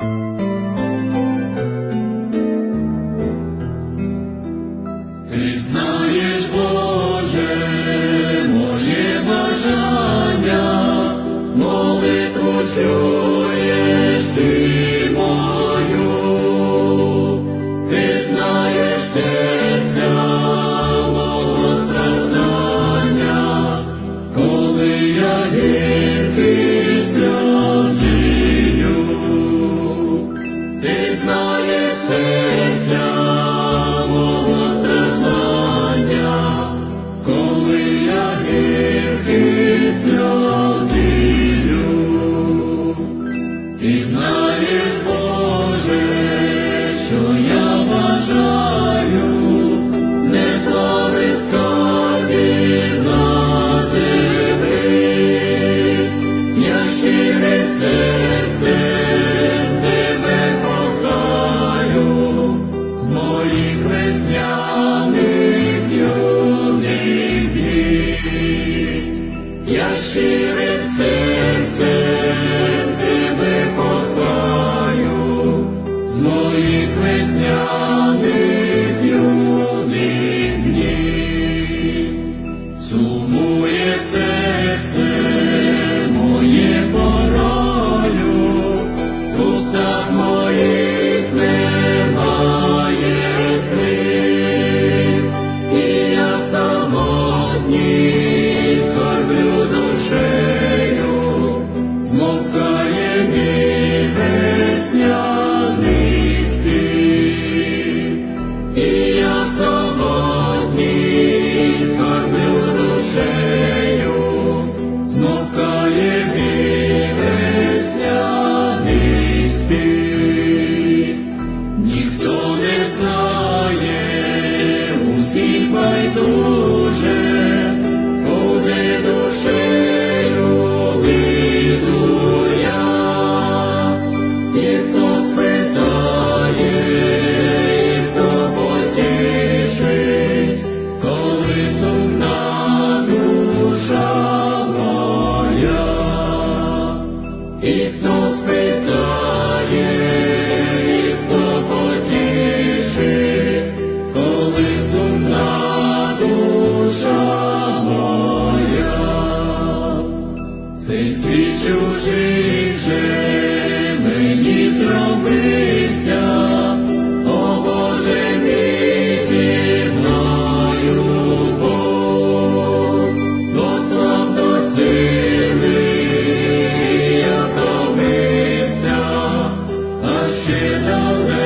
Ти Боже, моє бажання, молитву 女 Hallelujah.